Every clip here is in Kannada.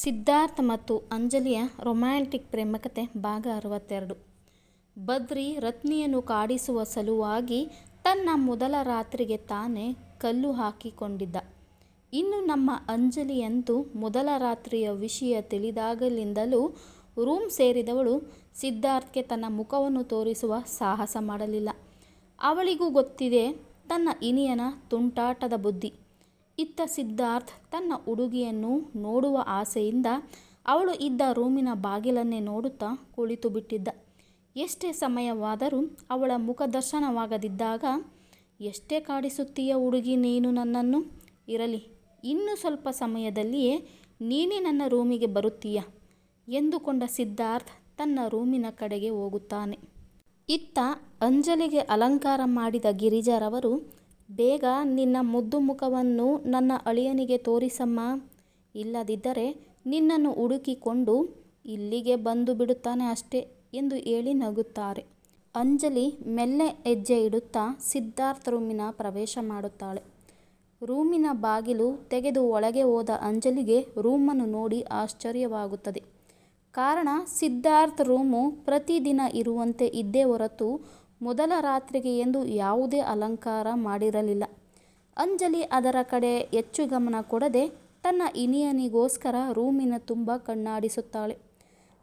ಸಿದ್ಧಾರ್ಥ್ ಮತ್ತು ಅಂಜಲಿಯ ರೊಮ್ಯಾಂಟಿಕ್ ಪ್ರೇಮಕತೆ ಭಾಗ ಅರವತ್ತೆರಡು ಬದ್ರಿ ರತ್ನಿಯನ್ನು ಕಾಡಿಸುವ ಸಲುವಾಗಿ ತನ್ನ ಮೊದಲ ರಾತ್ರಿಗೆ ತಾನೇ ಕಲ್ಲು ಹಾಕಿಕೊಂಡಿದ್ದ. ಇನ್ನು ನಮ್ಮ ಅಂಜಲಿಯಂತೂ ಮೊದಲ ರಾತ್ರಿಯ ವಿಷಯ ತಿಳಿದಾಗಲಿಂದಲೂ ರೂಮ್ ಸೇರಿದವಳು ಸಿದ್ಧಾರ್ಥ್ಗೆ ತನ್ನ ಮುಖವನ್ನು ತೋರಿಸುವ ಸಾಹಸ ಮಾಡಲಿಲ್ಲ. ಅವಳಿಗೂ ಗೊತ್ತಿದೆ, ತನ್ನ ಇನಿಯನ ತುಂಟಾಟದ ಬುದ್ಧಿ. ಇತ್ತ ಸಿದ್ಧಾರ್ಥ್ ತನ್ನ ಹುಡುಗಿಯನ್ನು ನೋಡುವ ಆಸೆಯಿಂದ ಅವಳು ಇದ್ದ ರೂಮಿನ ಬಾಗಿಲನ್ನೇ ನೋಡುತ್ತಾ ಕುಳಿತುಬಿಟ್ಟಿದ್ದ. ಎಷ್ಟೇ ಸಮಯವಾದರೂ ಅವಳ ಮುಖದರ್ಶನವಾಗದಿದ್ದಾಗ ಎಷ್ಟೇ ಕಾಡಿಸುತ್ತೀಯ ಹುಡುಗಿ ನೀನು ನನ್ನನ್ನು? ಇರಲಿ, ಇನ್ನು ಸ್ವಲ್ಪ ಸಮಯದಲ್ಲಿಯೇ ನೀನೇ ನನ್ನ ರೂಮಿಗೆ ಬರುತ್ತೀಯ ಎಂದುಕೊಂಡ ಸಿದ್ಧಾರ್ಥ್ ತನ್ನ ರೂಮಿನ ಕಡೆಗೆ ಹೋಗುತ್ತಾನೆ. ಇತ್ತ ಅಂಜಲಿಗೆ ಅಲಂಕಾರ ಮಾಡಿದ ಗಿರಿಜಾರವರು ಬೇಗ ನಿನ್ನ ಮುದ್ದು ಮುಖವನ್ನು ನನ್ನ ಅಳಿಯನಿಗೆ ತೋರಿಸಮ್ಮ ಇಲ್ಲದಿದ್ದರೆ ನಿನ್ನನ್ನು ಹುಡುಕಿಕೊಂಡು ಇಲ್ಲಿಗೆ ಬಂದು ಬಿಡುತ್ತಾನೆ ಅಷ್ಟೇ ಎಂದು ಹೇಳಿ ನಗುತ್ತಾರೆ. ಅಂಜಲಿ ಮೆಲ್ಲೆ ಹೆಜ್ಜೆ ಇಡುತ್ತಾ ಸಿದ್ಧಾರ್ಥ ರೂಮಿನ ಪ್ರವೇಶ ಮಾಡುತ್ತಾಳೆ. ರೂಮಿನ ಬಾಗಿಲು ತೆಗೆದು ಒಳಗೆ ಹೋದ ಅಂಜಲಿಗೆ ರೂಮನ್ನು ನೋಡಿ ಆಶ್ಚರ್ಯವಾಗುತ್ತದೆ. ಕಾರಣ ಸಿದ್ಧಾರ್ಥ ರೂಮು ಪ್ರತಿದಿನ ಇರುವಂತೆ ಇದ್ದೇ ಹೊರತು ಮೊದಲ ರಾತ್ರಿಗೆ ಎಂದು ಯಾವುದೇ ಅಲಂಕಾರ ಮಾಡಿರಲಿಲ್ಲ. ಅಂಜಲಿ ಅದರ ಕಡೆ ಹೆಚ್ಚು ಗಮನ ಕೊಡದೆ ತನ್ನ ಇನಿಯನಿಗೋಸ್ಕರ ರೂಮಿನ ತುಂಬ ಕಣ್ಣಾಡಿಸುತ್ತಾಳೆ.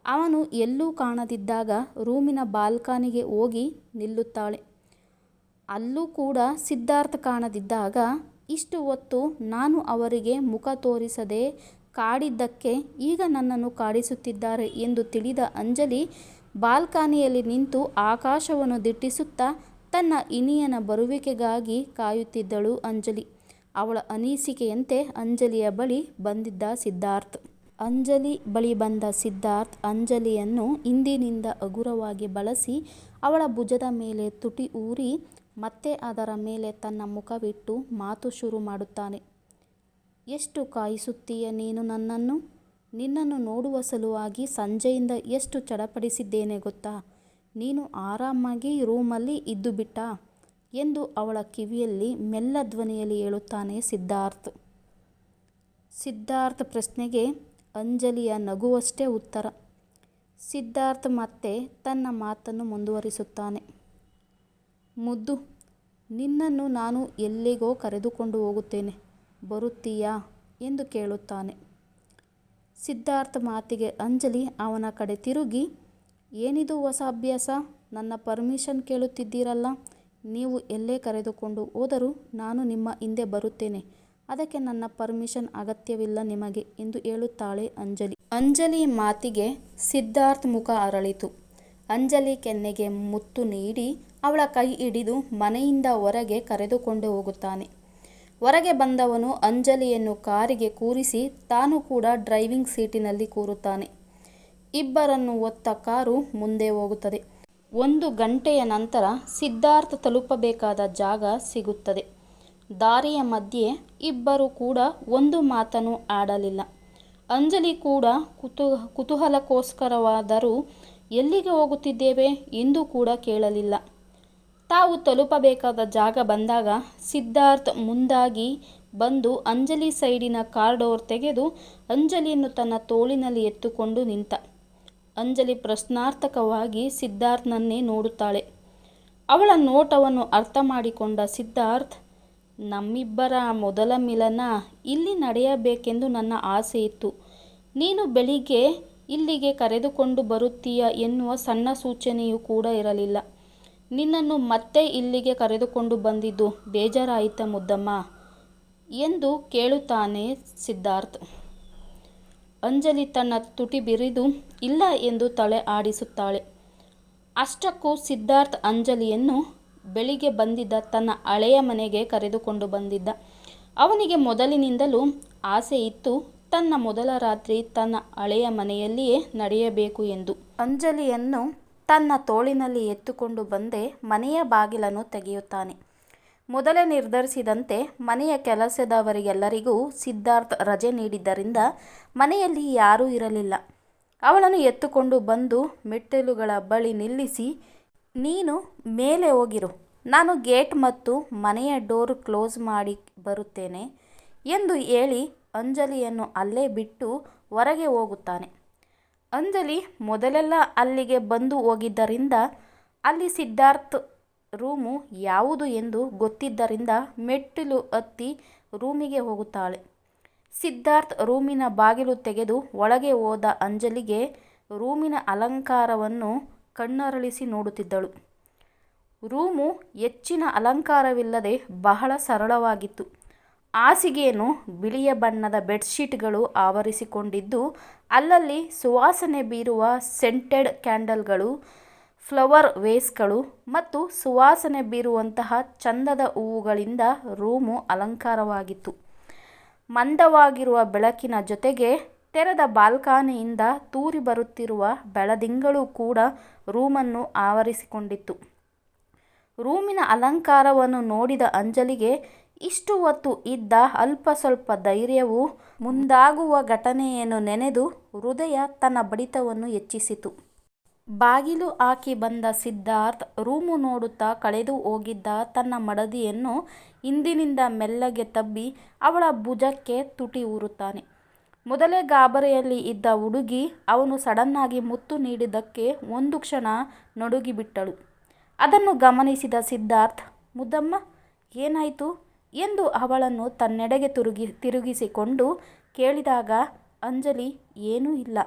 ಅವನು ಎಲ್ಲೂ ಕಾಣದಿದ್ದಾಗ ರೂಮಿನ ಬಾಲ್ಕನಿಗೆ ಹೋಗಿ ನಿಲ್ಲುತ್ತಾಳೆ. ಅಲ್ಲೂ ಕೂಡ ಸಿದ್ಧಾರ್ಥ ಕಾಣದಿದ್ದಾಗ, ಇಷ್ಟು ಹೊತ್ತು ನಾನು ಅವರಿಗೆ ಮುಖ ತೋರಿಸದೆ ಕಾಡಿದ್ದಕ್ಕೆ ಈಗ ನನ್ನನ್ನು ಕಾಡಿಸುತ್ತಿದ್ದಾರೆ ಎಂದು ತಿಳಿದ ಅಂಜಲಿ ಬಾಲ್ಕನಿಯಲ್ಲಿ ನಿಂತು ಆಕಾಶವನ್ನು ದಿಟ್ಟಿಸುತ್ತಾ ತನ್ನ ಇನಿಯನ ಬರುವಿಕೆಗಾಗಿ ಕಾಯುತ್ತಿದ್ದಳು ಅಂಜಲಿ. ಅವಳ ಅನಿಸಿಕೆಯಂತೆ ಅಂಜಲಿಯ ಬಳಿ ಬಂದಿದ್ದ ಸಿದ್ಧಾರ್ಥ್. ಅಂಜಲಿ ಬಳಿ ಬಂದ ಸಿದ್ಧಾರ್ಥ್ ಅಂಜಲಿಯನ್ನು ಹಿಂದಿನಿಂದ ಹಗುರವಾಗಿ ಬಳಸಿ ಅವಳ ಭುಜದ ಮೇಲೆ ತುಟಿ ಊರಿ ಮತ್ತೆ ಅದರ ಮೇಲೆ ತನ್ನ ಮುಖವಿಟ್ಟು ಮಾತು ಶುರು ಮಾಡುತ್ತಾನೆ. ಎಷ್ಟು ಕಾಯಿಸುತ್ತೀಯ ನೀನು ನನ್ನನ್ನು? ನಿನ್ನನ್ನು ನೋಡುವ ಸಲುವಾಗಿ ಸಂಜೆಯಿಂದ ಎಷ್ಟು ಚಡಪಡಿಸಿದ್ದೇನೆ ಗೊತ್ತಾ? ನೀನು ಆರಾಮಾಗಿ ರೂಮಲ್ಲಿ ಇದ್ದುಬಿಟ್ಟಾ ಎಂದು ಅವಳ ಕಿವಿಯಲ್ಲಿ ಮೆಲ್ಲ ಧ್ವನಿಯಲ್ಲಿ ಹೇಳುತ್ತಾನೆ ಸಿದ್ಧಾರ್ಥ್. ಸಿದ್ಧಾರ್ಥ್ ಪ್ರಶ್ನೆಗೆ ಅಂಜಲಿಯ ನಗುವಷ್ಟೇ ಉತ್ತರ. ಸಿದ್ಧಾರ್ಥ್ ಮತ್ತೆ ತನ್ನ ಮಾತನ್ನು ಮುಂದುವರಿಸುತ್ತಾನೆ. ಮುದ್ದು, ನಿನ್ನನ್ನು ನಾನು ಎಲ್ಲಿಗೋ ಕರೆದುಕೊಂಡು ಹೋಗುತ್ತೇನೆ ಬರುತ್ತೀಯಾ ಎಂದು ಕೇಳುತ್ತಾನೆ. ಸಿದ್ಧಾರ್ಥ್ ಮಾತಿಗೆ ಅಂಜಲಿ ಅವನ ಕಡೆ ತಿರುಗಿ, ಏನಿದು ಹೊಸ ಅಭ್ಯಾಸ ನನ್ನ ಪರ್ಮಿಷನ್ ಕೇಳುತ್ತಿದ್ದೀರಲ್ಲ ನೀವು ಎಲ್ಲೇ ಕರೆದುಕೊಂಡು ಹೋದರೂ ನಾನು ನಿಮ್ಮ ಹಿಂದೆ ಬರುತ್ತೇನೆ ಅದಕ್ಕೆ ನನ್ನ ಪರ್ಮಿಷನ್ ಅಗತ್ಯವಿಲ್ಲ ನಿಮಗೆ ಎಂದು ಹೇಳುತ್ತಾಳೆ ಅಂಜಲಿ. ಅಂಜಲಿ ಮಾತಿಗೆ ಸಿದ್ಧಾರ್ಥ್ ಮುಖ ಅರಳಿತು. ಅಂಜಲಿ ಕೆನ್ನೆಗೆ ಮುತ್ತು ನೀಡಿ ಅವಳ ಕೈ ಹಿಡಿದು ಮನೆಯಿಂದ ಹೊರಗೆ ಕರೆದುಕೊಂಡು ಹೋಗುತ್ತಾನೆ. ಹೊರಗೆ ಬಂದವನು ಅಂಜಲಿಯನ್ನು ಕಾರಿಗೆ ಕೂರಿಸಿ ತಾನು ಕೂಡ ಡ್ರೈವಿಂಗ್ ಸೀಟಿನಲ್ಲಿ ಕೂರುತ್ತಾನೆ. ಇಬ್ಬರನ್ನು ಒತ್ತ ಕಾರು ಮುಂದೆ ಹೋಗುತ್ತದೆ. ಒಂದು ಗಂಟೆಯ ನಂತರ ಸಿದ್ಧಾರ್ಥ ತಲುಪಬೇಕಾದ ಜಾಗ ಸಿಗುತ್ತದೆ. ದಾರಿಯ ಮಧ್ಯೆ ಇಬ್ಬರು ಕೂಡ ಒಂದು ಮಾತನ್ನು ಆಡಲಿಲ್ಲ. ಅಂಜಲಿ ಕೂಡ ಕುತೂಹಲಕ್ಕೋಸ್ಕರವಾದರೂ, ಎಲ್ಲಿಗೆ ಹೋಗುತ್ತಿದ್ದೇವೆ ಎಂದು ಕೂಡ ಕೇಳಲಿಲ್ಲ. ತಾವು ತಲುಪಬೇಕಾದ ಜಾಗ ಬಂದಾಗ ಸಿದ್ಧಾರ್ಥ್ ಮುಂದಾಗಿ ಬಂದು ಅಂಜಲಿ ಸೈಡಿನ ಕಾರ್ ಡೋರ್ ತೆಗೆದು ಅಂಜಲಿಯನ್ನು ತನ್ನ ತೋಳಿನಲ್ಲಿ ಎತ್ತುಕೊಂಡು ನಿಂತ. ಅಂಜಲಿ ಪ್ರಶ್ನಾರ್ಥಕವಾಗಿ ಸಿದ್ಧಾರ್ಥನನ್ನೇ ನೋಡುತ್ತಾಳೆ. ಅವಳ ನೋಟವನ್ನು ಅರ್ಥ ಮಾಡಿಕೊಂಡ ಸಿದ್ಧಾರ್ಥ್, ನಮ್ಮಿಬ್ಬರ ಮೊದಲ ಮಿಲನ ಇಲ್ಲಿ ನಡೆಯಬೇಕೆಂದು ನನ್ನ ಆಸೆ ಇತ್ತು ನೀನು ಬೆಳಿಗ್ಗೆ ಇಲ್ಲಿಗೆ ಕರೆದುಕೊಂಡು ಬರುತ್ತೀಯ ಎನ್ನುವ ಸಣ್ಣ ಸೂಚನೆಯೂ ಕೂಡ ಇರಲಿಲ್ಲ. ನಿನ್ನನ್ನು ಮತ್ತೆ ಇಲ್ಲಿಗೆ ಕರೆದುಕೊಂಡು ಬಂದಿದ್ದು ಬೇಜಾರಾಯಿತ ಮುದ್ದಮ್ಮ ಎಂದು ಕೇಳುತ್ತಾನೆ ಸಿದ್ಧಾರ್ಥ್. ಅಂಜಲಿ ತನ್ನ ತುಟಿ ಬಿರಿದು, ಇಲ್ಲ ಎಂದು ತಲೆ ಆಡಿಸುತ್ತಾಳೆ. ಅಷ್ಟಕ್ಕೂ ಸಿದ್ಧಾರ್ಥ್ ಅಂಜಲಿಯನ್ನು ಬೆಳಿಗ್ಗೆ ಬಂದಿದ್ದ ತನ್ನ ಹಳೆಯ ಮನೆಗೆ ಕರೆದುಕೊಂಡು ಬಂದಿದ್ದ. ಅವನಿಗೆ ಮೊದಲಿನಿಂದಲೂ ಆಸೆ ಇತ್ತು, ತನ್ನ ಮೊದಲ ರಾತ್ರಿ ತನ್ನ ಹಳೆಯ ಮನೆಯಲ್ಲಿಯೇ ನಡೆಯಬೇಕು ಎಂದು. ಅಂಜಲಿಯನ್ನು ತನ್ನ ತೋಳಿನಲ್ಲಿ ಎತ್ತುಕೊಂಡು ಬಂದೇ ಮನೆಯ ಬಾಗಿಲನ್ನು ತೆಗೆಯುತ್ತಾನೆ. ಮೊದಲೇ ನಿರ್ಧರಿಸಿದಂತೆ ಮನೆಯ ಕೆಲಸದವರಿಗೆಲ್ಲರಿಗೂ ಸಿದ್ಧಾರ್ಥ ರಜೆ ನೀಡಿದ್ದರಿಂದ ಮನೆಯಲ್ಲಿ ಯಾರೂ ಇರಲಿಲ್ಲ. ಅವಳನ್ನು ಎತ್ತುಕೊಂಡು ಬಂದು ಮೆಟ್ಟಿಲುಗಳ ಬಳಿ ನಿಲ್ಲಿಸಿ, ನೀನು ಮೇಲೆ ಹೋಗಿರು ನಾನು ಗೇಟ್ ಮತ್ತು ಮನೆಯ ಡೋರ್ ಕ್ಲೋಸ್ ಮಾಡಿ ಬರುತ್ತೇನೆ ಎಂದು ಹೇಳಿ ಅಂಜಲಿಯನ್ನು ಅಲ್ಲೇ ಬಿಟ್ಟು ಹೊರಗೆ ಹೋಗುತ್ತಾನೆ ಅಂಜಲಿ ಮೊದಲೆಲ್ಲ ಅಲ್ಲಿಗೆ ಬಂದು ಹೋಗಿದ್ದರಿಂದ ಅಲ್ಲಿ ಸಿದ್ಧಾರ್ಥ್ ರೂಮು ಯಾವುದು ಎಂದು ಗೊತ್ತಿದ್ದರಿಂದ ಮೆಟ್ಟಿಲು ಹತ್ತಿ ರೂಮಿಗೆ ಹೋಗುತ್ತಾಳೆ. ಸಿದ್ಧಾರ್ಥ್ ರೂಮಿನ ಬಾಗಿಲು ತೆಗೆದು ಒಳಗೆ ಹೋದ ಅಂಜಲಿಗೆ ರೂಮಿನ ಅಲಂಕಾರವನ್ನು ಕಣ್ಣರಳಿಸಿ ನೋಡುತ್ತಿದ್ದಳು. ರೂಮು ಹೆಚ್ಚಿನ ಅಲಂಕಾರವಿಲ್ಲದೆ ಬಹಳ ಸರಳವಾಗಿತ್ತು. ಹಾಸಿಗೆಯನ್ನು ಬಿಳಿಯ ಬಣ್ಣದ ಬೆಡ್ಶೀಟ್ಗಳು ಆವರಿಸಿಕೊಂಡಿದ್ದು, ಅಲ್ಲಲ್ಲಿ ಸುವಾಸನೆ ಬೀರುವ ಸೆಂಟೆಡ್ ಕ್ಯಾಂಡಲ್ಗಳು, ಫ್ಲವರ್ ವೇಸ್ಗಳು ಮತ್ತು ಸುವಾಸನೆ ಬೀರುವಂತಹ ಚಂದದ ಹೂವುಗಳಿಂದ ರೂಮು ಅಲಂಕಾರವಾಗಿತ್ತು. ಮಂದವಾಗಿರುವ ಬೆಳಕಿನ ಜೊತೆಗೆ ತೆರೆದ ಬಾಲ್ಕಾನಿಯಿಂದ ತೂರಿ ಬರುತ್ತಿರುವ ಬೆಳದಿಂಗಳು ಕೂಡ ರೂಮನ್ನು ಆವರಿಸಿಕೊಂಡಿತ್ತು. ರೂಮಿನ ಅಲಂಕಾರವನ್ನು ನೋಡಿದ ಅಂಜಲಿಗೆ ಇಷ್ಟು ಹೊತ್ತು ಇದ್ದ ಅಲ್ಪ ಸ್ವಲ್ಪ ಧೈರ್ಯವು ಮುಂದಾಗುವ ಘಟನೆಯನ್ನು ನೆನೆದು ಹೃದಯ ತನ್ನ ಬಡಿತವನ್ನು ಹೆಚ್ಚಿಸಿತು. ಬಾಗಿಲು ಹಾಕಿ ಬಂದ ಸಿದ್ಧಾರ್ಥ್ ರೂಮು ನೋಡುತ್ತಾ ಕಳೆದು ಹೋಗಿದ್ದ ತನ್ನ ಮಡದಿಯನ್ನು ಹಿಂದಿನಿಂದ ಮೆಲ್ಲಗೆ ತಬ್ಬಿ ಅವಳ ಭುಜಕ್ಕೆ ತುಟಿ ಊರುತ್ತಾನೆ. ಮೊದಲೇ ಗಾಬರಿಯಲ್ಲಿ ಇದ್ದ ಹುಡುಗಿ ಅವನು ಸಡನ್ನಾಗಿ ಮುತ್ತು ನೀಡಿದ್ದಕ್ಕೆ ಒಂದು ಕ್ಷಣ ನಡುಗಿಬಿಟ್ಟಳು. ಅದನ್ನು ಗಮನಿಸಿದ ಸಿದ್ಧಾರ್ಥ್, ಮುದ್ದಮ್ಮ, ಏನಾಯಿತು? ಎಂದು ಅವಳನ್ನು ತನ್ನೆಡೆಗೆ ತಿರುಗಿ, ತಿರುಗಿಸಿಕೊಂಡು ಕೇಳಿದಾಗ, ಅಂಜಲಿ, ಏನೂ ಇಲ್ಲ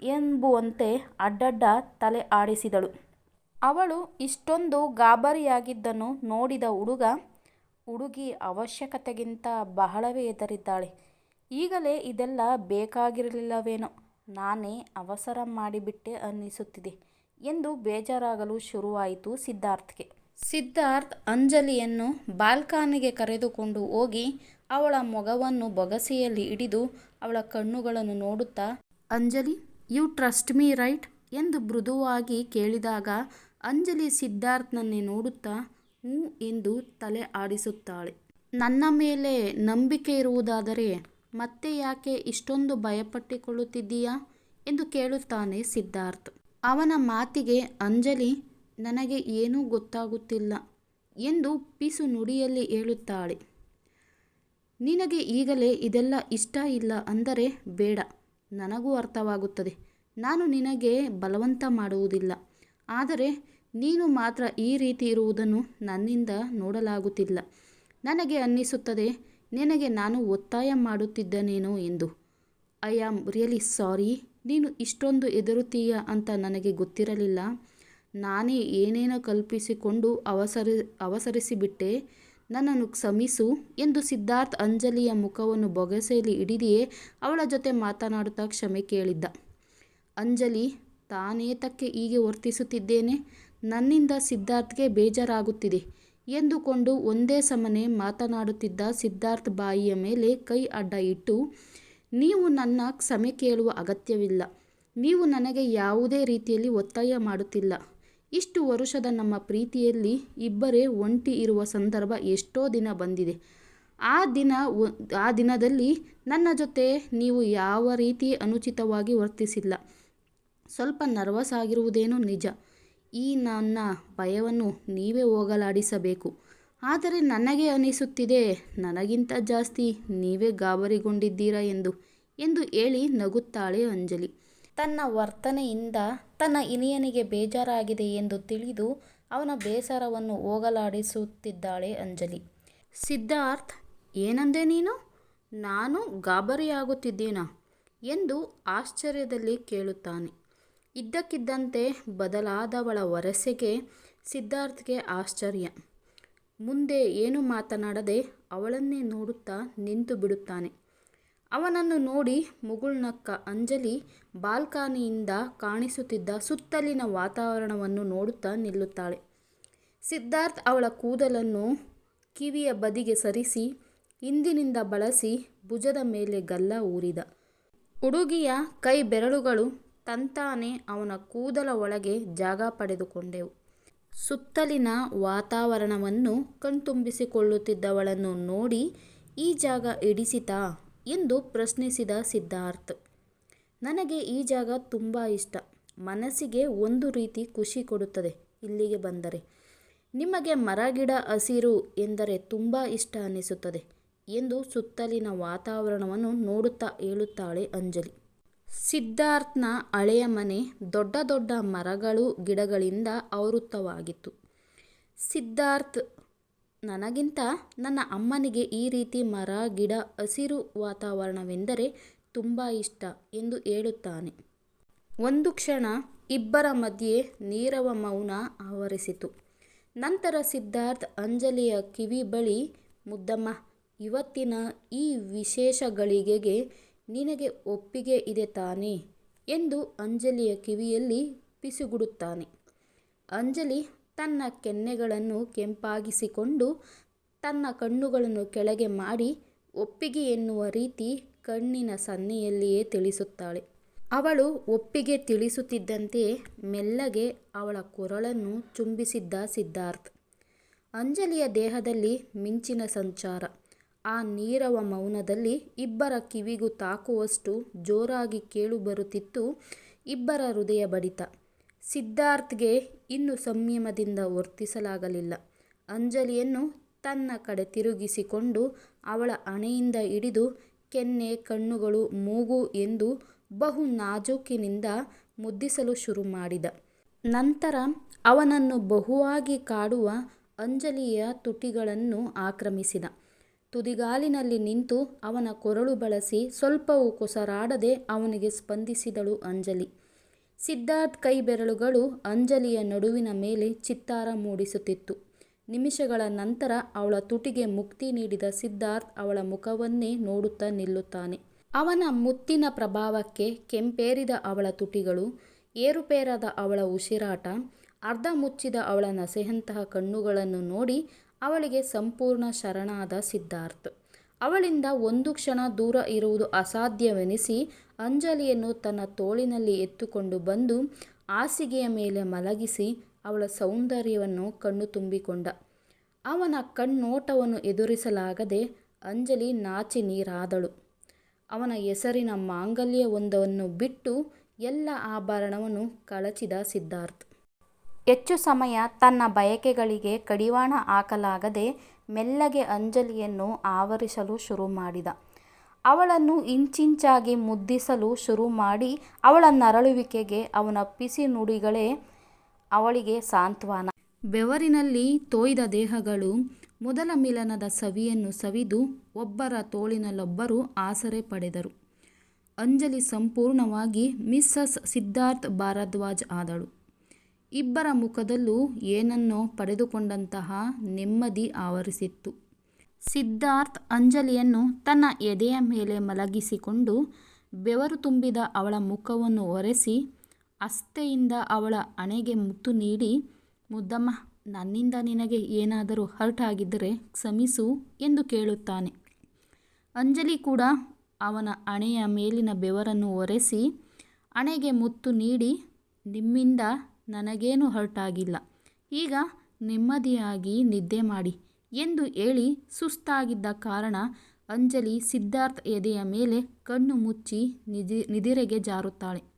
ಎಂಬುವಂತೆ ಅಡ್ಡಡ್ಡ ತಲೆ ಆಡಿಸಿದಳು. ಅವಳು ಇಷ್ಟೊಂದು ಗಾಬರಿಯಾಗಿದ್ದನ್ನು ನೋಡಿದ ಹುಡುಗ, ಹುಡುಗಿ ಅವಶ್ಯಕತೆಗಿಂತ ಬಹಳವೇ ಹೆದರಿದ್ದಾಳೆ. ಈಗಲೇ ಇದೆಲ್ಲ ಬೇಕಾಗಿರಲಿಲ್ಲವೇನೋ, ನಾನೇ ಅವಸರ ಮಾಡಿಬಿಟ್ಟೆ ಅನ್ನಿಸುತ್ತಿದೆ ಎಂದು ಬೇಜಾರಾಗಲು ಶುರುವಾಯಿತು ಸಿದ್ಧಾರ್ಥ್ಗೆ. ಸಿದ್ಧಾರ್ಥ್ ಅಂಜಲಿಯನ್ನು ಬಾಲ್ಕನಿಗೆ ಕರೆದುಕೊಂಡು ಹೋಗಿ ಅವಳ ಮೊಗವನ್ನು ಬೊಗಸೆಯಲ್ಲಿ ಹಿಡಿದು ಅವಳ ಕಣ್ಣುಗಳನ್ನು ನೋಡುತ್ತಾ, Anjali, you trust me right ಎಂದು ಮೃದುವಾಗಿ ಕೇಳಿದಾಗ ಅಂಜಲಿ ಸಿದ್ಧಾರ್ಥ್ನನ್ನೇ ನೋಡುತ್ತಾ, ಹ್ಞೂ ಎಂದು ತಲೆ ಆಡಿಸುತ್ತಾಳೆ. ನನ್ನ ಮೇಲೆ ನಂಬಿಕೆ ಇರುವುದಾದರೆ ಮತ್ತೆ ಯಾಕೆ ಇಷ್ಟೊಂದು ಭಯಪಟ್ಟಿಕೊಳ್ಳುತ್ತಿದ್ದೀಯಾ ಎಂದು ಕೇಳುತ್ತಾನೆ ಸಿದ್ಧಾರ್ಥ್. ಅವನ ಮಾತಿಗೆ ಅಂಜಲಿ ನನಗೆ ಏನೂ ಗೊತ್ತಾಗುತ್ತಿಲ್ಲ ಎಂದು ಪಿಸು ನುಡಿಯಲ್ಲಿ ಹೇಳುತ್ತಾಳೆ. ನಿನಗೆ ಈಗಲೇ ಇದೆಲ್ಲ ಇಷ್ಟ ಇಲ್ಲ ಅಂದರೆ ಬೇಡ, ನನಗೂ ಅರ್ಥವಾಗುತ್ತದೆ. ನಾನು ನಿನಗೆ ಬಲವಂತ ಮಾಡುವುದಿಲ್ಲ, ಆದರೆ ನೀನು ಮಾತ್ರ ಈ ರೀತಿ ಇರುವುದನ್ನು ನನ್ನಿಂದ ನೋಡಲಾಗುತ್ತಿಲ್ಲ. ನನಗೆ ಅನ್ನಿಸುತ್ತದೆ, ನಿನಗೆ ನಾನು ಒತ್ತಾಯ ಮಾಡುತ್ತಿದ್ದನೇನೋ ಎಂದು. ಐ ಆಮ್ ರಿಯಲಿ ಸಾರಿ, ನೀನು ಇಷ್ಟೊಂದು ಹೆದರುತ್ತೀಯ ಅಂತ ನನಗೆ ಗೊತ್ತಿರಲಿಲ್ಲ. ನಾನೇ ಏನೇನೋ ಕಲ್ಪಿಸಿಕೊಂಡು ಅವಸರ, ಅವಸರಿಸಿಬಿಟ್ಟೆ. ನನ್ನನ್ನು ಕ್ಷಮಿಸು ಎಂದು ಸಿದ್ಧಾರ್ಥ್ ಅಂಜಲಿಯ ಮುಖವನ್ನು ಬೊಗಸೆಯಲ್ಲಿ ಹಿಡಿದಿಯೇ ಅವಳ ಜೊತೆ ಮಾತನಾಡುತ್ತಾ ಕ್ಷಮೆ ಕೇಳಿದ್ದ. ಅಂಜಲಿ ತಾನೇತಕ್ಕೆ ಹೀಗೆ ವರ್ತಿಸುತ್ತಿದ್ದೇನೆ. ನನ್ನಿಂದ ಸಿದ್ಧಾರ್ಥ್ಗೆ ಬೇಜಾರಾಗುತ್ತಿದೆ ಎಂದುಕೊಂಡು ಒಂದೇ ಸಮನೆ ಮಾತನಾಡುತ್ತಿದ್ದ ಸಿದ್ಧಾರ್ಥ್ ಬಾಯಿಯ ಮೇಲೆ ಕೈ ಅಡ್ಡ ಇಟ್ಟು, ನೀವು ನನ್ನ ಕ್ಷಮೆ ಕೇಳುವ ಅಗತ್ಯವಿಲ್ಲ. ನೀವು ನನಗೆ ಯಾವುದೇ ರೀತಿಯಲ್ಲಿ ಒತ್ತಾಯ ಮಾಡುತ್ತಿಲ್ಲ. ಇಷ್ಟು ವರುಷದ ನಮ್ಮ ಪ್ರೀತಿಯಲ್ಲಿ ಇಬ್ಬರೇ ಒಂಟಿ ಇರುವ ಸಂದರ್ಭ ಎಷ್ಟೋ ದಿನ ಬಂದಿದೆ. ಆ ದಿನ ಆ ದಿನದಲ್ಲಿ ನನ್ನ ಜೊತೆ ನೀವು ಯಾವ ರೀತಿ ಅನುಚಿತವಾಗಿ ವರ್ತಿಸಿಲ್ಲ. ಸ್ವಲ್ಪ ನರ್ವಸ್ ಆಗಿರುವುದೇನೋ ನಿಜ. ಈ ನನ್ನ ಭಯವನ್ನು ನೀವೇ ಹೋಗಲಾಡಿಸಬೇಕು. ಆದರೆ ನನಗೆ ಅನಿಸುತ್ತಿದೆ, ನನಗಿಂತ ಜಾಸ್ತಿ ನೀವೇ ಗಾಬರಿಗೊಂಡಿದ್ದೀರಾ ಎಂದು ಎಂದು ಹೇಳಿ ನಗುತ್ತಾಳೆ ಅಂಜಲಿ. ತನ್ನ ವರ್ತನೆಯಿಂದ ತನ್ನ ಇನಿಯನಿಗೆ ಬೇಜಾರಾಗಿದೆ ಎಂದು ತಿಳಿದು ಅವನ ಬೇಸರವನ್ನು ಹೋಗಲಾಡಿಸುತ್ತಿದ್ದಾಳೆ ಅಂಜಲಿ. ಸಿದ್ಧಾರ್ಥ್, ಏನಂದೆ ನೀನು? ನಾನು ಗಾಬರಿಯಾಗುತ್ತಿದ್ದೀನಾ? ಎಂದು ಆಶ್ಚರ್ಯದಲ್ಲಿ ಕೇಳುತ್ತಾನೆ. ಇದ್ದಕ್ಕಿದ್ದಂತೆ ಬದಲಾದವಳ ವರಸೆಗೆ ಸಿದ್ಧಾರ್ಥ್ಗೆ ಆಶ್ಚರ್ಯ. ಮುಂದೆ ಏನು ಮಾತನಾಡದೆ ಅವಳನ್ನೇ ನೋಡುತ್ತಾ ನಿಂತು ಬಿಡುತ್ತಾನೆ ಅವನನ್ನು ನೋಡಿ ಮುಗುಳ್ನಕ್ಕ ಅಂಜಲಿ ಬಾಲ್ಕನಿಯಿಂದ ಕಾಣಿಸುತ್ತಿದ್ದ ಸುತ್ತಲಿನ ವಾತಾವರಣವನ್ನು ನೋಡುತ್ತಾ ನಿಲ್ಲುತ್ತಾಳೆ. ಸಿದ್ಧಾರ್ಥ್ ಅವಳ ಕೂದಲನ್ನು ಕಿವಿಯ ಬದಿಗೆ ಸರಿಸಿ, ಹಿಂದಿನಿಂದ ಬಳಸಿ ಭುಜದ ಮೇಲೆ ಗಲ್ಲ ಊರಿದ. ಹುಡುಗಿಯ ಕೈ ಬೆರಳುಗಳು ತಂತಾನೆ ಅವನ ಕೂದಲ ಒಳಗೆ ಜಾಗ ಪಡೆದುಕೊಂಡೆವು. ಸುತ್ತಲಿನ ವಾತಾವರಣವನ್ನು ಕಣ್ತುಂಬಿಸಿಕೊಳ್ಳುತ್ತಿದ್ದವಳನ್ನು ನೋಡಿ, ಈ ಜಾಗ ಹಿಡಿಸಿತಾ ಎಂದು ಪ್ರಶ್ನಿಸಿದ ಸಿದ್ಧಾರ್ಥ್. ನನಗೆ ಈ ಜಾಗ ತುಂಬ ಇಷ್ಟ ಮನಸ್ಸಿಗೆ ಒಂದು ರೀತಿ ಖುಷಿ ಕೊಡುತ್ತದೆ ಇಲ್ಲಿಗೆ ಬಂದರೆ ನಿಮಗೆ ಮರ, ಗಿಡ, ಹಸಿರು ಎಂದರೆ ತುಂಬ ಇಷ್ಟ ಅನ್ನಿಸುತ್ತದೆ ಎಂದು ಸುತ್ತಲಿನ ವಾತಾವರಣವನ್ನು ನೋಡುತ್ತಾ ಹೇಳುತ್ತಾಳೆ ಅಂಜಲಿ. ಸಿದ್ಧಾರ್ಥ್ನ ಹಳೆಯ ಮನೆ ದೊಡ್ಡ ದೊಡ್ಡ ಮರಗಳು, ಗಿಡಗಳಿಂದ ಆವೃತವಾಗಿತ್ತು. ಸಿದ್ಧಾರ್ಥ್, ನನಗಿಂತ ನನ್ನ ಅಮ್ಮನಿಗೆ ಈ ರೀತಿ ಮರ, ಗಿಡ, ಹಸಿರು ವಾತಾವರಣವೆಂದರೆ ತುಂಬ ಇಷ್ಟ ಎಂದು ಹೇಳುತ್ತಾನೆ. ಒಂದು ಕ್ಷಣ ಇಬ್ಬರ ಮಧ್ಯೆ ನೀರವ ಮೌನ ಆವರಿಸಿತು. ನಂತರ ಸಿದ್ಧಾರ್ಥ್ ಅಂಜಲಿಯ ಕಿವಿ ಬಳಿ ಮುದ್ದಮ್ಮ, ಇವತ್ತಿನ ಈ ವಿಶೇಷ ಗಳಿಗೆಗೆ ನಿನಗೆ ಒಪ್ಪಿಗೆ ಇದೆ ತಾನೇ ಎಂದು ಅಂಜಲಿಯ ಕಿವಿಯಲ್ಲಿ ಪಿಸುಗುಡುತ್ತಾನೆ. ಅಂಜಲಿ ತನ್ನ ಕೆನ್ನೆಗಳನ್ನು ಕೆಂಪಾಗಿಸಿಕೊಂಡು ತನ್ನ ಕಣ್ಣುಗಳನ್ನು ಕೆಳಗೆ ಮಾಡಿ ಒಪ್ಪಿಗೆ ಎನ್ನುವ ರೀತಿ ಕಣ್ಣಿನ ಸನ್ನೆಯಲ್ಲಿಯೇ ತಿಳಿಸುತ್ತಾಳೆ. ಅವಳು ಒಪ್ಪಿಗೆ ತಿಳಿಸುತ್ತಿದ್ದಂತೆ ಮೆಲ್ಲಗೆ ಅವಳ ಕೊರಳನ್ನು ಚುಂಬಿಸಿದ್ದ ಸಿದ್ಧಾರ್ಥ್. ಅಂಜಲಿಯ ದೇಹದಲ್ಲಿ ಮಿಂಚಿನ ಸಂಚಾರ. ಆ ನೀರವ ಮೌನದಲ್ಲಿ ಇಬ್ಬರ ಕಿವಿಗೂ ತಾಕುವಷ್ಟು ಜೋರಾಗಿ ಕೇಳುಬರುತ್ತಿತ್ತು ಇಬ್ಬರ ಹೃದಯ ಬಡಿತ. ಸಿದ್ಧಾರ್ಥ್ಗೆ ಇನ್ನು ಸಂಯಮದಿಂದ ವರ್ತಿಸಲಾಗಲಿಲ್ಲ. ಅಂಜಲಿಯನ್ನು ತನ್ನ ಕಡೆ ತಿರುಗಿಸಿಕೊಂಡು ಅವಳ ಹಣೆಯಿಂದ ಹಿಡಿದು ಕೆನ್ನೆ, ಕಣ್ಣುಗಳು, ಮೂಗು ಎಂದು ಬಹು ನಾಜೂಕಿನಿಂದ ಮುದ್ದಿಸಲು ಶುರು ಮಾಡಿದ. ನಂತರ ಅವನನ್ನು ಬಹುವಾಗಿ ಕಾಡುವ ಅಂಜಲಿಯ ತುಟಿಗಳನ್ನು ಆಕ್ರಮಿಸಿದ. ತುದಿಗಾಲಿನಲ್ಲಿ ನಿಂತು ಅವನ ಕೊರಳು ಬಳಸಿ ಸ್ವಲ್ಪವೂ ಕೊಸರಾಡದೆ ಅವನಿಗೆ ಸ್ಪಂದಿಸಿದಳು ಅಂಜಲಿ. ಸಿದ್ಧಾರ್ಥ್ ಕೈ ಬೆರಳುಗಳು ಅಂಜಲಿಯ ನಡುವಿನ ಮೇಲೆ ಚಿತ್ತಾರ ಮೂಡಿಸುತ್ತಿತ್ತು. ನಿಮಿಷಗಳ ನಂತರ ಅವಳ ತುಟಿಗೆ ಮುಕ್ತಿ ನೀಡಿದ ಸಿದ್ಧಾರ್ಥ್ ಅವಳ ಮುಖವನ್ನೇ ನೋಡುತ್ತಾ ನಿಲ್ಲುತ್ತಾನೆ. ಅವನ ಮುತ್ತಿನ ಪ್ರಭಾವಕ್ಕೆ ಕೆಂಪೇರಿದ ಅವಳ ತುಟಿಗಳು, ಏರುಪೇರಾದ ಅವಳ ಉಸಿರಾಟ, ಅರ್ಧ ಮುಚ್ಚಿದ ಅವಳ ನಸೆಯಂತಹ ಕಣ್ಣುಗಳನ್ನು ನೋಡಿ ಅವಳಿಗೆ ಸಂಪೂರ್ಣ ಶರಣಾದ ಸಿದ್ಧಾರ್ಥ್. ಅವಳಿಂದ ಒಂದು ಕ್ಷಣ ದೂರ ಇರುವುದು ಅಸಾಧ್ಯವೆನಿಸಿ ಅಂಜಲಿಯನ್ನು ತನ್ನ ತೋಳಿನಲ್ಲಿ ಎತ್ತುಕೊಂಡು ಬಂದು ಹಾಸಿಗೆಯ ಮೇಲೆ ಮಲಗಿಸಿ ಅವಳ ಸೌಂದರ್ಯವನ್ನು ಕಣ್ಣು ತುಂಬಿಕೊಂಡ. ಅವನ ಕಣ್ಣೋಟವನ್ನು ಎದುರಿಸಲಾಗದೆ ಅಂಜಲಿ ನಾಚಿ ನೀರಾದಳು. ಅವನ ಹೆಸರಿನ ಮಾಂಗಲ್ಯವೊಂದನ್ನು ಬಿಟ್ಟು ಎಲ್ಲ ಆಭರಣವನ್ನು ಕಳಚಿದ ಸಿದ್ಧಾರ್ಥ್. ಹೆಚ್ಚು ಸಮಯ ತನ್ನ ಬಯಕೆಗಳಿಗೆ ಕಡಿವಾಣ ಹಾಕಲಾಗದೆ ಮೆಲ್ಲಗೆ ಅಂಜಲಿಯನ್ನು ಆವರಿಸಲು ಶುರು ಮಾಡಿದ. ಅವಳನ್ನು ಇಂಚಿಂಚಾಗಿ ಮುದ್ದಿಸಲು ಶುರು ಮಾಡಿ ಅವಳ ನರಳುವಿಕೆಗೆ ಅವನ ಪಿಸಿ ನುಡಿಗಳೇ ಅವಳಿಗೆ ಸಾಂತ್ವನ. ಬೆವರಿನಲ್ಲಿ ತೋಯ್ದ ದೇಹಗಳು ಮೊದಲ ಮಿಲನದ ಸವಿಯನ್ನು ಸವಿದು ಒಬ್ಬರ ತೋಳಿನಲ್ಲೊಬ್ಬರು ಆಸರೆ ಪಡೆದರು. ಅಂಜಲಿ ಸಂಪೂರ್ಣವಾಗಿ ಮಿಸ್ಸಸ್ ಸಿದ್ಧಾರ್ಥ್ ಭಾರದ್ವಾಜ್ ಆದಳು. ಇಬ್ಬರ ಮುಖದಲ್ಲೂ ಏನನ್ನೋ ಪಡೆದುಕೊಂಡಂತಹ ನೆಮ್ಮದಿ ಆವರಿಸಿತ್ತು. ಸಿದ್ಧಾರ್ಥ್ ಅಂಜಲಿಯನ್ನು ತನ್ನ ಎದೆಯ ಮೇಲೆ ಮಲಗಿಸಿಕೊಂಡು ಬೆವರು ತುಂಬಿದ ಅವಳ ಮುಖವನ್ನು ಒರೆಸಿ ಹಸ್ತೆಯಿಂದ ಅವಳ ಹಣೆಗೆ ಮುತ್ತು ನೀಡಿ, ಮುದ್ದಮ್ಮ, ನನ್ನಿಂದ ನಿನಗೆ ಏನಾದರೂ ಹರ್ಟ್ ಆಗಿದ್ದರೆ ಕ್ಷಮಿಸು ಎಂದು ಕೇಳುತ್ತಾನೆ. ಅಂಜಲಿ ಕೂಡ ಅವನ ಅಣೆಯ ಮೇಲಿನ ಬೆವರನ್ನು ಒರೆಸಿ, ಹಣೆಗೆ ಮುತ್ತು ನೀಡಿ, ನಿಮ್ಮಿಂದ ನನಗೇನೂ ಹರ್ಟ್ ಆಗಿಲ್ಲ. ಈಗ ನೆಮ್ಮದಿಯಾಗಿ ನಿದ್ದೆ ಮಾಡಿ ಎಂದು ಹೇಳಿ ಸುಸ್ತಾಗಿದ್ದ ಕಾರಣ ಅಂಜಲಿ ಸಿದ್ಧಾರ್ಥ್ ಎದೆಯ ಮೇಲೆ ಕಣ್ಣು ಮುಚ್ಚಿ ನಿದಿರೆಗೆ ಜಾರುತ್ತಾಳೆ.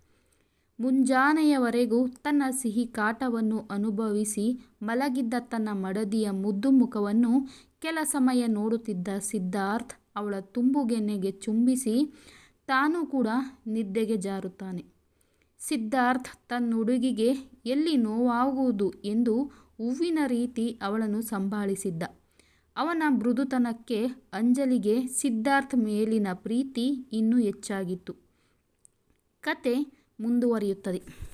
ಮುಂಜಾನೆಯವರೆಗೂ ತನ್ನ ಸಿಹಿ ಕಾಟವನ್ನು ಅನುಭವಿಸಿ ಮಲಗಿದ್ದ ತನ್ನ ಮಡದಿಯ ಮುದ್ದು ಮುಖವನ್ನು ಕೆಲ ಸಮಯ ನೋಡುತ್ತಿದ್ದ ಸಿದ್ಧಾರ್ಥ್ ಅವಳ ತುಂಬುಗೆನ್ನೆಗೆ ಚುಂಬಿಸಿ ತಾನೂ ಕೂಡ ನಿದ್ದೆಗೆ ಜಾರುತ್ತಾನೆ. ಸಿದ್ಧಾರ್ಥ್ ತನ್ನುಡುಗಿಗೆ ಎಲ್ಲಿ ನೋವಾಗುವುದು ಎಂದು ಹೂವಿನ ರೀತಿ ಅವಳನ್ನು ಸಂಭಾಳಿಸಿದ್ದ. ಅವನ ಮೃದುತನಕ್ಕೆ ಅಂಜಲಿಗೆ ಸಿದ್ಧಾರ್ಥ್ ಮೇಲಿನ ಪ್ರೀತಿ ಇನ್ನೂ ಹೆಚ್ಚಾಗಿತ್ತು. ಕಥೆ ಮುಂದುವರಿಯುತ್ತದೆ.